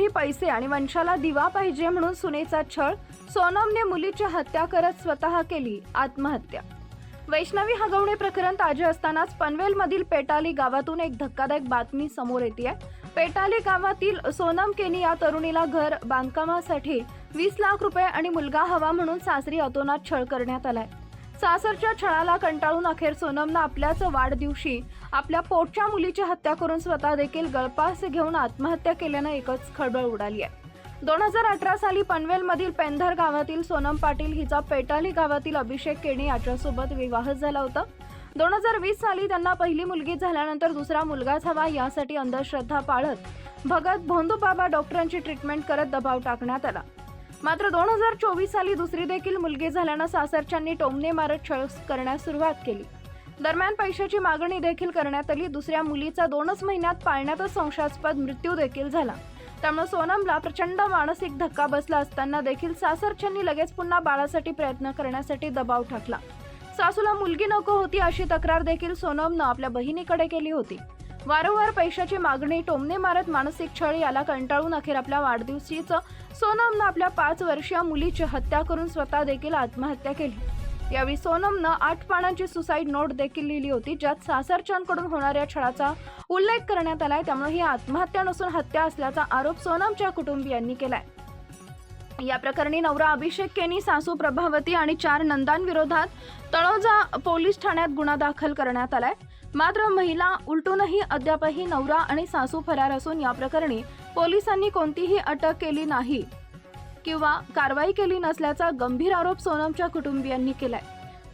पैशासाठी पैसे आणि वंशाला दिवा पाहिजे म्हणून सुनेचा छळ सोनमने मुलीची हत्या करत स्वतः केली आत्महत्या. वैष्णवी हगवणे प्रकरण ताजे असतानाच पनवेलमधील पेटाली गावातून एक धक्कादायक बातमी समोर येते पेटाली गावातील सोनम केनी या तरुणीला घर बांधकामासाठी वीस लाख रुपये आणि मुलगा हवा म्हणून सासरी अतोनात छळ करण्यात आलाय. सासरच्या छळाला कंटाळून अखेर सोनमनं आपल्याच वाढदिवशी आपल्या पोटच्या मुलीची हत्या करून स्वतः देखील गळपास घेऊन आत्महत्या केल्यानं एकच खळबळ उडाली आहे. दोन हजार अठरा साली पनवेलमधील पेंधर गावातील सोनम पाटील हिचा पेटाली गावातील अभिषेक केणी याच्यासोबत विवाह झाला होता. दोन हजार वीस साली त्यांना पहिली मुलगी झाल्यानंतर दुसरा मुलगाच हवा यासाठी अंधश्रद्धा पाळत भगत भोंदूबाबा डॉक्टरांची ट्रीटमेंट करत दबाव टाकण्यात आला. मात्र दोन हजार चोवीस साली दुसरी देखील मुलगी झाल्यानं सासरच्यांनी टोमने मारत छळ करण्यास सुरुवात केली. दरम्यान पैशाची मागणी देखील करण्यात आली. दुसऱ्या मुलीचा दोनच महिन्यात पाळण्यातच संशयास्पद मृत्यू देखील झाला. त्यामुळे सोनमला प्रचंड मानसिक धक्का बसला असताना देखील सासरच्यांनी लगेच पुन्हा बाळासाठी प्रयत्न करण्यासाठी दबाव टाकला. सासूला मुलगी नको होती अशी तक्रार देखील सोनमनं आपल्या बहिणीकडे केली होती. वारंवार पैशाची मागणी टोमणे मारत मानसिक छळ याला कंटाळून अखेर आपल्या वाढदिवशीच सोनमनं आपल्या पाच वर्षीय मुलीची हत्या करून स्वतः देखील आत्महत्या केली. यावेळी सोनमनं आठ पानांची सुसाईड नोट देखील लिहिली होती ज्यात सासरच्यांकडून होणाऱ्या छळाचा उल्लेख करण्यात आलाय. त्यामुळे ही आत्महत्या नसून हत्या असल्याचा आरोप सोनमच्या कुटुंबियांनी केलाय. या प्रकरणी नवरा अभिषेक केनी सासू प्रभावती आणि चार नंदांविरोधात तळोजा पोलीस ठाण्यात गुन्हा दाखल करण्यात आलाय. मात्र महिला उलटूनही अद्यापही नवरा आणि सासू फरार असून या प्रकरणी पोलिसांनी कोणतीही अटक केली नाही किंवा कारवाई केली नसल्याचा गंभीर आरोप सोनमच्या कुटुंबियांनी केलाय.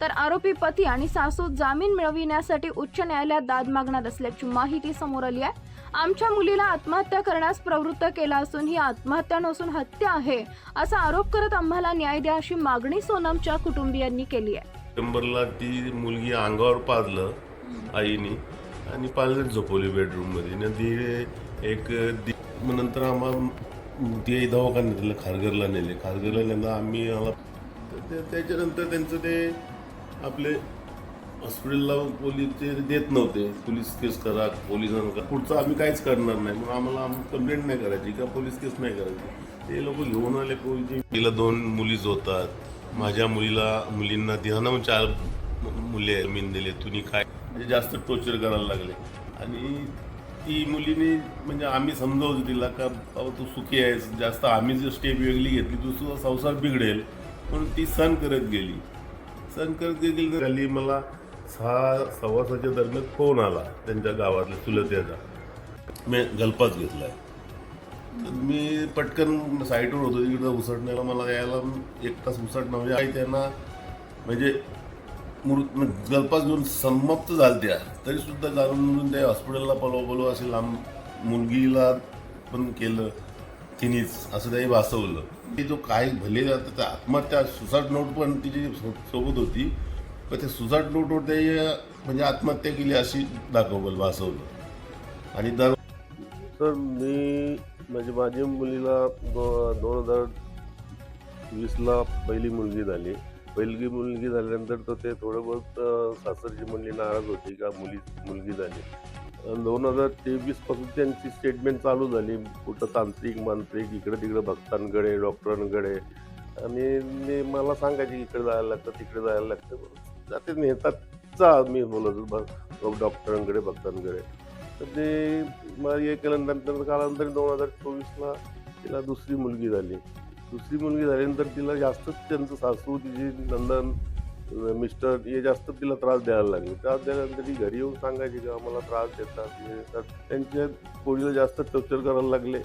तर आरोपी पती आणि सासू जामीन मिळविण्यासाठी उच्च न्यायालयात दाद मागणार असल्याची माहिती समोर आली आहे. आमच्या मुलीला आत्महत्या करण्यास प्रवृत्त केला असून ही आत्महत्या नसून हत्या आहे असा आरोप करत आम्हाला न्याय द्या अशी मागणी सोनमच्या कुटुंबियांनी केली आहे. डिसेंबरला ती मुलगी अंगावर पाजलं. आईनी. आणि पाजलं झोपवली बेडरूममध्ये आणि ती एक मग नंतर आम्हाला ते दवाखान्यात खारघरला नेले. खारघरला नेलं आम्ही आला त्याच्यानंतर त्यांचं ते आपले हॉस्पिटलला पोलीस ते देत नव्हते. पोलीस केस करा पोलिसांना पुढचं आम्ही काहीच करणार नाही. मग आम्हाला कंप्लेंट नाही करायची का? पोलीस केस नाही करायची. ते लोक घेऊन आले पोलीस. तिला दोन मुलीच होतात माझ्या मुलीला मुलींना ध्यान चार मुले आहे मीन दिले तुम्ही काय म्हणजे जास्त टोर्चर करायला लागले. आणि ती मुलीने म्हणजे आम्ही समजावतो तिला का बाबा तू सुखी आहेस. जास्त आम्ही जर स्टेप वेगळी घेतली तू तुझा संसार बिघडेल. म्हणून ती सण करत गेली. सण करत गेली झाली मला सहा सव्वासाच्या दरम्यान फोन आला त्यांच्या गावातल्या चुलत्याचा. मी गलपाच घेतलाय. तर मी पटकन साईटवर होतो. तिकडं उसटण्याला मला यायला एक तास उसटणं म्हणजे आई त्यांना म्हणजे मृत म्हणजे जवळपास घेऊन समाप्त झाल्या त्या तरी सुद्धा जाणून म्हणून त्या हॉस्पिटलला पलो पलो असे लांब मुलगीला पण केलं तिनेच असं त्याही भासवलं. ते जो काय भले जातं त्या आत्महत्या सुसाट नोट पण तिची सो- सोबत होती पण त्या सुसाट नोटवर ते म्हणजे आत्महत्या केली अशी दाखवलं भासवलं. आणि दर सर मी म्हणजे माझ्या मुलीला दो दोन हजार वीसला पहिली मुलगी झाली. पहिली मुलगी झाल्यानंतर तर ते थोडं बहुत सासरची मुलगी नाराज होती का मुली मुलगी झाली. दोन हजार तेवीसपासून त्यांची स्टेटमेंट चालू झाली. कुठं तांत्रिक मांत्रिक इकडं तिकडं भक्तांकडे डॉक्टरांकडे. आणि मी मला सांगायचे इकडे जायला लागतं तिकडे जायला लागतं. जाते नेतात जा मी बोलत डॉक्टरांकडे भक्तांकडे. तर ते मग हे केल्यानंतर कालांतर दोन हजार चोवीसला तिला दुसरी मुलगी झाली. दुसरी मुलगी झाल्यानंतर तिला जास्तच त्यांचं सासू तिची नंदन मिस्टर हे जास्त तिला त्रास द्यायला लागले. त्रास द्यायल्यानंतर ती घरी येऊन सांगायची की आम्हाला त्रास देतात हे देतात. त्यांच्या पोळीला जास्त टॉर्चर करायला लागले.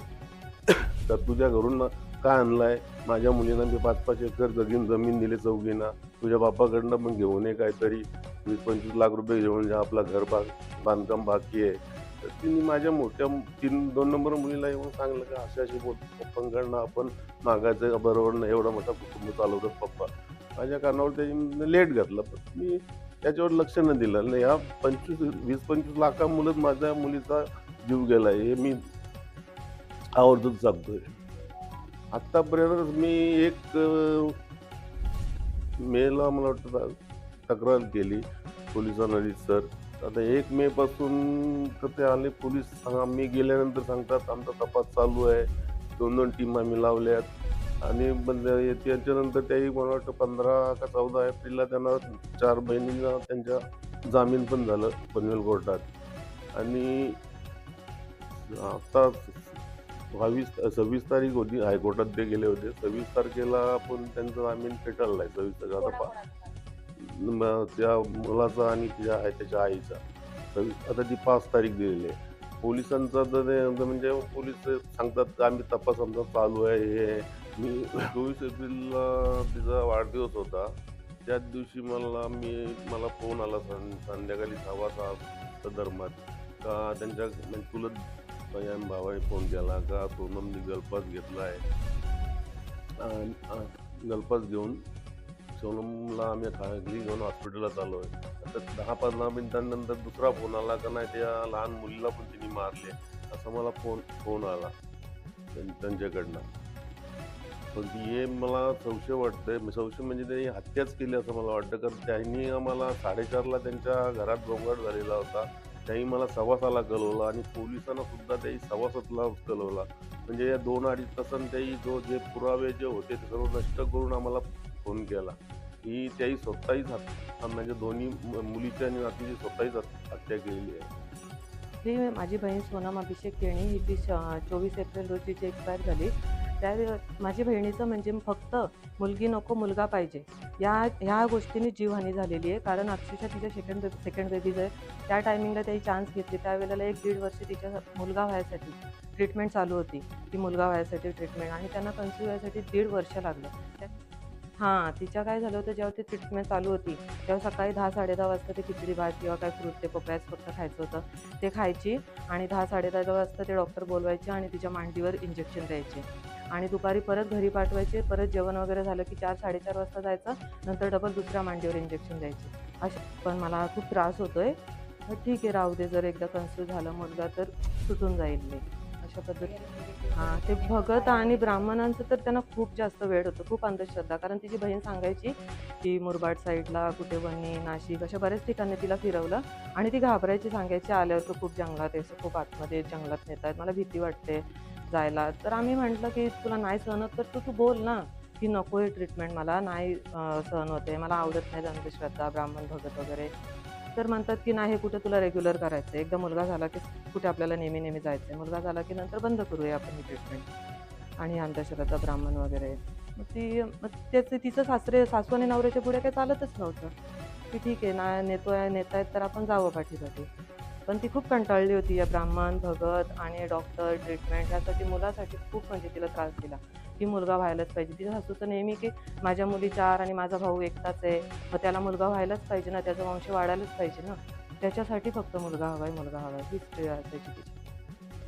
तर तुझ्या घरून काय काय आणलाय? माझ्या मुलींना मी पाच पाच एकर जमीन जमीन दिले चौघींना. तुझ्या बापाकडनं पण घेऊन ये काहीतरी. वीस पंचवीस लाख रुपये घेऊन जा आपला घर बाग बांधकाम बाकी आहे. तर तिने माझ्या मोठ्या तीन दोन नंबर मुलीला येऊन सांगलं का अशा अशी बोल पप्पांकडनं आपण मागायचं बरोबर एवढा मोठा कुटुंब चालवतात पप्पा. माझ्या कानावर त्याची लेट घातलं पण मी त्याच्यावर लक्ष न दिलं. नाही ह्या पंचवीस वीस पंचवीस लाखामुळेच माझ्या मुलीचा जीव गेला हे मी आवर्जून सांगतोय. आत्तापर्यंत मी एक मेला मला वाटतं तक्रार केली पोलिसांना सर. आता एक मे पासून तर ते आले पोलीस सांगा मी गेल्यानंतर सांगतात आमचा तपास चालू आहे. दोन दोन टीम आम्ही लावल्यात. आणि त्याच्यानंतर त्याही मला वाटतं पंधरा का चौदा एप्रिलला त्यांना चार बहिणींना त्यांच्या जामीन पण झालं पनवेल कोर्टात. आणि आता बावीस सव्वीस तारीख होती हायकोर्टात ते गेले होते. सव्वीस तारखेला पण त्यांचं जामीन फेटाळला आहे सव्वीस तारखेला. आता म- त्या मुलाचा आणि तिच्या आई- त्याच्या आईचा. तर आता ती पाच तारीख दिलेली आहे. पोलिसांचा तर ते म्हणजे, म्हणजे पोलीस सांगतात का आम्ही तपास आमचा चालू आहे हे आहे. मी चोवीस एप्रिलला तिचा वाढदिवस होता. त्याच दिवशी मला मी मला फोन आला सं संध्याकाळी सहा सहा दरम्यान. का त्यांच्या म्हणजे चुलत बहीण भावाने फोन केला का सोनमनी गलपास घेतला आहे. गलपास घेऊन सोनमला आम्ही घरी घेऊन हॉस्पिटलला आलो आहे आता दहा पंधरा मिनिटांनंतर दुसरा फोन आला का नाही त्या लहान मुलीला पण तिने मारले. असा मला फोन फोन आला. त्यांच्याकडनं. पण हे मला संशय वाटतंय संशय म्हणजे त्यांनी हत्याच केली असं मला वाटतं. कारण त्यांनी आम्हाला साडेचारला त्यांच्या घरात गोंगाट झालेला होता. त्यांनी मला सवासाला कळवला आणि पोलिसांना सुद्धा त्याही सवासातला कळवला म्हणजे या दोन अडीच तासांनी त्याही जो जे पुरावे जे होते ते सर्व नष्ट करून आम्हाला फोन केला ही त्याही स्वतःहीच हत्या म्हणजे दोन्ही म- मुलीची आणि नातीची स्वतःहीच हत्या केलेली आहे. ही माझी बहीण सोनम अभिषेक केणी ही ती चोवीस एप्रिल रोजी जी एक्सपायर झाली. त्या माझी बहिणीचं म्हणजे फक्त मुलगी नको मुलगा पाहिजे. या ह्या गोष्टीने जीवहानी झालेली आहे. कारण अक्षरशः तिच्या सेकंड सेकंड बेबीज आहे त्या टायमिंगला त्याही चान्स घेतली. त्यावेळेला एक दीड वर्ष तिच्या मुलगा व्हायसाठी ट्रीटमेंट चालू होती. ती मुलगा व्हायसाठी ट्रीटमेंट आणि त्यांना कन्सिव्ह व्हायसाठी दीड वर्ष लागलं. त्या- हां तिच्या काय झालं होतं जेव्हा ती ट्रीटमेंट चालू होती तेव्हा सकाळी दहा साडे दहा वाजता ते खिचडी भात किंवा काय फ्रूट ते पपयाच फक्त खायचं होतं. ते खायची आणि दहा साडे दहा वाजता ते डॉक्टर बोलवायचे आणि तिच्या मांडीवर इंजेक्शन द्यायचे. आणि दुपारी परत घरी पाठवायचे परत जेवण वगैरे झालं की चार साडेचार वाजता जायचं नंतर डबल दुसऱ्या मांडीवर इंजेक्शन द्यायचे. अशा पण मला खूप त्रास होतोय. आहे ठीक आहे राहू दे जर एकदा कन्सिव्ह झालं मुलगा तर सुटून जाईल मी. अशा पद्धतीने. हां ते भगत आणि ब्राह्मणांचं तर त्यांना खूप जास्त वेळ होतं खूप अंधश्रद्धा. कारण तिची बहीण सांगायची की मुरबाड साईडला कुठे वणी नाशिक अशा बऱ्याच ठिकाणी तिला फिरवलं आणि ती घाबरायची सांगायची आल्यावर तर खूप जंगलात आहे असं खूप आतमध्ये जंगलात नेत आहेत मला भीती वाटते जायला. तर आम्ही म्हटलं की तुला नाही सहन होत तर तू तू बोल ना की नको आहे ट्रीटमेंट मला नाही सहन होते मला आवडत नाही अंधश्रद्धा ब्राह्मण भगत वगैरे. तर म्हणतात की नाही हे कुठे तुला रेग्युलर करायचं आहे एकदा मुलगा झाला की कुठे आपल्याला नेहमी नेहमी जायचं आहे मुलगा झाला की नंतर बंद करूया आपण ही ट्रीटमेंट आणि अंधश्रद्धा ब्राह्मण वगैरे. मग ती मग त्याचे तिचं सासरे सासू आणि नवऱ्याच्या पुढे काही चालतच नव्हतं. की ठीक आहे ना नेतोय नेत आहेत तर आपण जावं पाठीसाठी पण ती खूप कंटाळली होती. या ब्राह्मण भगत आणि डॉक्टर ट्रीटमेंट ह्यासाठी मुलासाठी खूप म्हणजे तिला त्रास दिला. की मुलगा व्हायलाच पाहिजे. तिच्या सासूचं नेहमी की माझ्या मुली चार आणि माझा भाऊ एकटाच आहे. मग त्याला मुलगा व्हायलाच पाहिजे ना त्याचा वंश वाढायलाच पाहिजे ना. त्याच्यासाठी फक्त मुलगा हवाय मुलगा हवाय. हीच ते असायची तिची.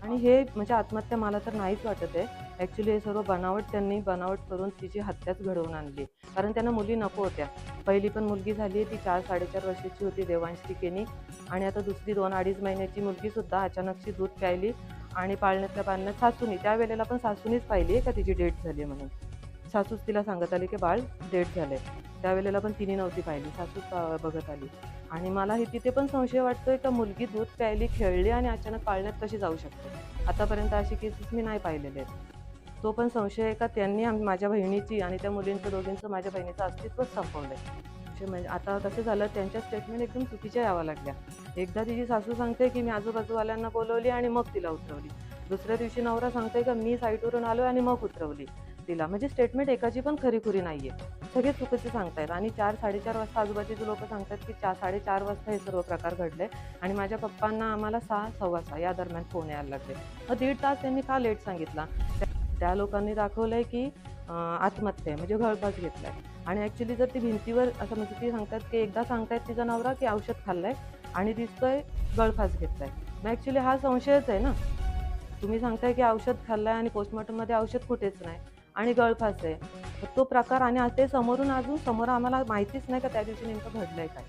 आणि हे म्हणजे आत्महत्या मला तर नाहीच वाटत आहे. ॲक्च्युली हे सर्व बनावट त्यांनी बनावट करून तिची हत्याच घडवून आणली कारण त्यांना मुली नको होत्या. पहिली पण मुलगी झाली ती चार साडेचार वर्षाची होती देवांश केनी. आणि आता दुसरी दोन अडीच महिन्याची मुलगीसुद्धा अचानकशी दूध प्यायली. आणि पाळण्यातल्या पाळण्यात सासूनी त्यावेळेला पण सासूनीच पाहिली का तिची डेट झाली आहे म्हणून? सासूच तिला सांगत आली की बाळ डेट झालंय. त्यावेळेला पण तिने नव्हती पाहिली सासूच पा- बघत आली. आणि मला हे तिथे पण संशय वाटतोय का मुलगी दूध प्यायली खेळली आणि अचानक पाळण्यात कशी जाऊ शकते? आतापर्यंत अशी केसेस मी नाही पाहिलेले आहेत. तो पण संशय आहे का त्यांनी माझ्या बहिणीची आणि त्या मुलींचं दोघींचं माझ्या बहिणीचं अस्तित्वच संपवलंय. म्हणजे म्हणजे आता कसं झालं त्यांच्या स्टेटमेंट एकदम चुकीच्या यावं लागल्या. एकदा तिची सासू सांगते की मी आजूबाजूवाल्यांना बोलवली आणि मग तिला उतरवली. दुसऱ्या दिवशी नवरा सांगते का मी साईटवरून आलो आणि मग उतरवली तिला. म्हणजे स्टेटमेंट एकाची पण खरीखुरी नाही आहे सगळे चुकीचे सांगतायत आणि चार साडेचार वाजता आजूबाजूचे लोक सांगतात की चार साडेचार वाजता हे सर्व प्रकार घडले आणि माझ्या पप्पांना आम्हाला सहा सव्वा सहा या दरम्यान फोन यायला लागले. मग दीड तास त्यांनी का लेट सांगितला? त्या- त्या लोकांनी दाखवलंय की आत्महत्या आहे. म्हणजे घेतला घेतलाय. आणि ॲक्च्युली जर ती भिंतीवर असं म्हणजे ती सांगतात की एकदा सांगतायत तिचा नवरा की औषध खाल्लंय आणि दिसतोय गळफास घेतलाय. मग ॲक्च्युली हा संशयच आहे ना. तुम्ही सांगताय की औषध खाल्लंय आणि पोस्टमॉर्टममध्ये औषध कुठेच नाही आणि गळफास आहे. तर तो प्रकार आणि ते समोरून अजून समोर आम्हाला माहितीच नाही का त्या दिवशी नेमकं घडलंय काय.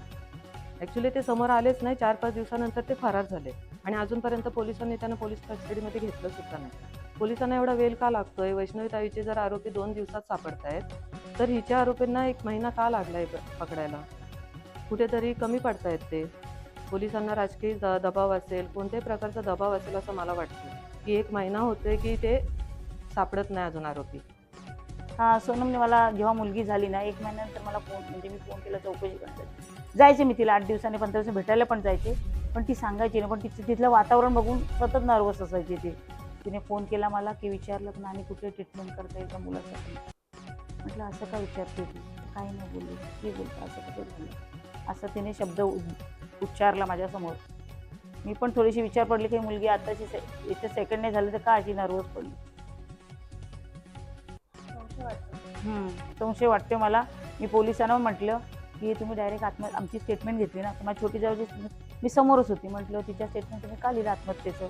ॲक्च्युली ते समोर आलेच नाही. चार पाच दिवसानंतर ते फरार झाले आणि अजूनपर्यंत पोलिसांनी त्यांना पोलीस कस्टडीमध्ये घेतलं सुद्धा नाही. पोलिसांना एवढा वेळ का लागतोय? वैष्णवी ताईचे जर आरोपी दोन दिवसात सापडतायत तर हिच्या आरोपींना एक महिना का लागलाय पकडायला? कुठेतरी कमी पडतायत ते. पोलिसांना राजकीय द- दबाव असेल कोणत्याही प्रकारचा दबाव असेल असं मला वाटतं. की एक महिना होतोय की ते सापडत नाही अजून आरोपी. हा सोनमने मला जेव्हा मुलगी झाली ना एक महिन्यानंतर मला फोन म्हणजे मी फोन केला चौकशी करण्यासाठी. जायचे मी तिला आठ दिवसांनी पंधरा दिवसांनी भेटायला पण जायचे पण ती सांगायची ना पण तिचं तिथलं वातावरण बघून सतत नर्वस असायची ती. तिने फोन केला मला की विचारलं पण आणि कुठे ट्रीटमेंट करता येईल का मुलासाठी? म्हटलं असं का विचारते ती? काही नाही बोलली. की बोलतं असं कसं झालं असं तिने शब्द उच्चारला माझ्यासमोर. मी पण थोडीशी विचार पडली की मुलगी आताची से याच्या सेकंड नाही झाली तर का अशी नर्वस पडली? संशय वाटते. मला. मी पोलिसांना म्हटलं की तुम्ही डायरेक्ट आत्म आमची स्टेटमेंट घेतली ना तर माझी छोटी जाऊची मी समोरच होती. म्हटलं तिच्या स्टेटमेंट तुम्ही का लिहिलं आत्महत्येचं?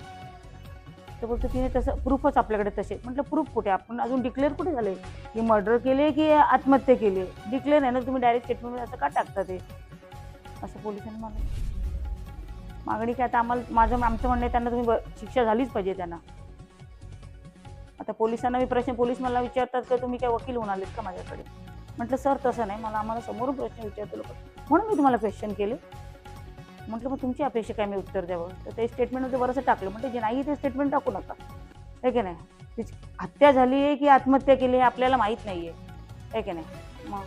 तर बोलतो तिने तसं प्रूफच आपल्याकडे तसे. म्हटलं प्रूफ कुठे? आपण अजून डिक्लेअर कुठे झाले? की मर्डर केले की आत्महत्या केली डिक्लेअर आहे ना तुम्ही डायरेक्ट स्टेटमेंटमध्ये असं का टाकता ते? असं पोलिसांनी मला मागणी काय आता आम्हाला माझं आमचं म्हणणं आहे त्यांना तुम्ही ब- शिक्षा झालीच पाहिजे त्यांना. आता पोलिसांना मी प्रश्न पोलीस मला विचारतात का तुम्ही काय वकील होऊन आलेत का माझ्याकडे? म्हटलं सर तसं नाही. मला आम्हाला समोरून प्रश्न विचारतो लोक. म्हणून मी तुम्हाला क्वेश्चन केले. म्हटलं मग तुमची अपेक्षा काय? मी उत्तर द्यावं. तर ते स्टेटमेंटमध्ये बरंसं टाकलं. म्हटलं जे नाही ते स्टेटमेंट टाकू नका. आहे की नाही? तिची हत्या झाली आहे की आत्महत्या केली हे आपल्याला माहीत नाही आहे आहे की नाही? मग